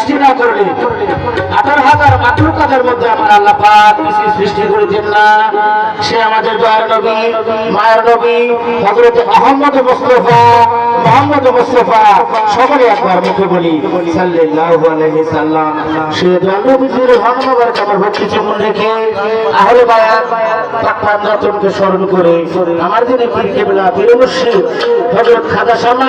সৃষ্টি না করলে আঠারো হাজার মাতৃকাদের মধ্যে আমার আল্লাহ পাক সৃষ্টি করেছেন না। সে আমাদের দয়ার নবী, মায়ের নবী হজরত আহমদ মুস্তফা, মোহাম্মদ মুস্তফা, সকলে একবার মুখে বলি, সাল্লাল্লাহু আলাইহি সাল্লাম। সে ধন্যবাদ আমার ভক্তি রেখে, আহলে বায়াত স্মরণ করে, আমার যিনি পীর কেবলা হযরত খাজা শামা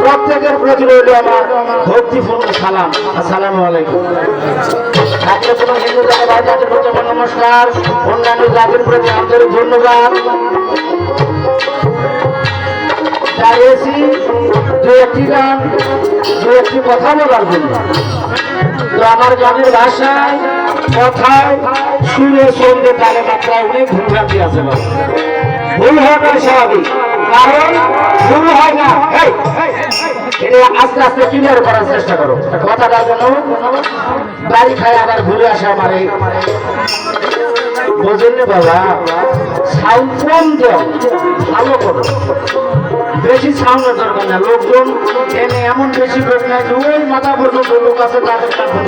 প্রত্যেকের প্রতি রইল আমার ভক্তিপূর্ণ সালাম। আসসালামু আলাইকুম। নমস্কার। অন্যান্য জাতির প্রতি আন্তরিক ধন্যবাদ। একটি একটি তো আমার ভাষায়, কথায় তালে, মাত্রায়। ভুল স্বাভাবিক। কারণ ভুল হয় না। এটা আস্তে আস্তে ক্লিয়ার করার চেষ্টা করো। কথাটা যেন বাড়ি খায় আবার ঘুরে আসে আমার। এই বোঝেন না বাবা সাউন্ড ভালো করো। বেশি সাউন্ডের দরকার না লোকজন এনে এমন বেশি বেশ নাই ওই মাথা পর্যন্ত লোক আছে, তাদের কাছে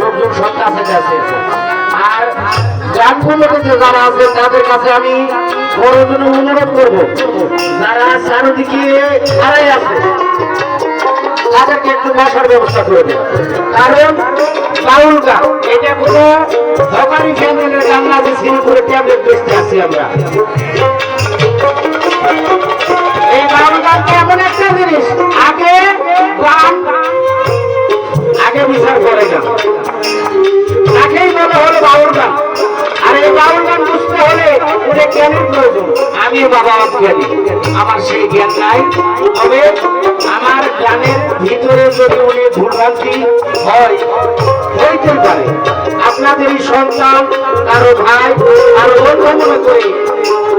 লোকজন সব কাছে গেছে। আর গ্রামগুলোতে যারা আছে, তাদের কাছে আমি বড় জন্য অনুরোধ করব, যারা চারদিকে হারাই আছে, তাদেরকে একটু বসার ব্যবস্থা কারণ বাউল এটা কোনো সরকারি কেন্দ্রের গান না যে ট্যাবলেট বেচতে আছি আমরা। এই একটা জিনিস? আগে গান, আগে বিচার হয়, হইতে পারে। আপনাদের এই সন্তান, কারও ভাই, কারও বন্ধু মনে করে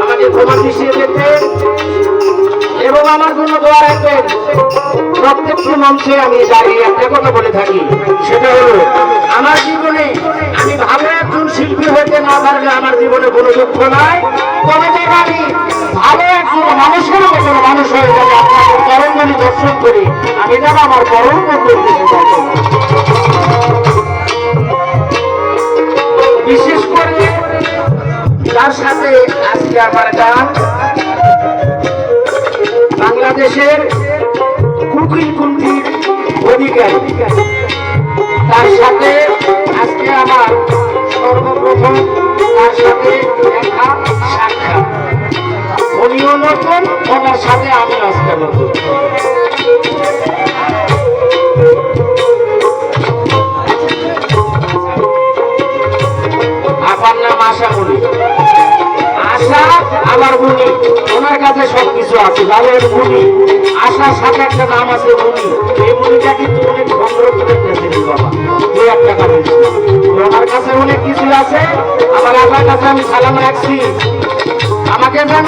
আমাকে ক্ষমা মিশিয়ে যেতে এবং আমার জন্য দোয়া রাখবেন। প্রত্যেকটি মঞ্চে আমি দাঁড়িয়ে একটা কথা বলে থাকি। সেটা হলো, আমার জীবনে আমি ভালো একজন শিল্পী হতে না পারলে আমার জীবনে কোনো দুঃখ নাই। তবে যে আমি ভালো একজন মানুষের মতো মানুষ হয়ে যাবে, আপনাদের তরঙ্গলি দর্শন করি আমি যেন আমার পরম বন্ধু বিশেষ করে তার সাথে আজকে আমার গান বাংলাদেশের কুকিল কুন্তির অধিকারী। তার সাথে আজকে আমার সর্বপ্রথম তার সাথে দেখা সাক্ষাৎ। উনিও নতুন, ওনার সাথে আমি আজকে নতুন। মুনি ওনার কাছে সবকিছু আছে, লালের মুনি আশার সাথে একটা নাম আছে মুনি এই মুনিটা কিন্তু অনেক করে দিয়েছেন বাবা। দু এক টাকা ওনার কাছে অনেক কিছু আছে, আবার আপনার কাছে আমি সালাম রাখছি। আমাকে যেন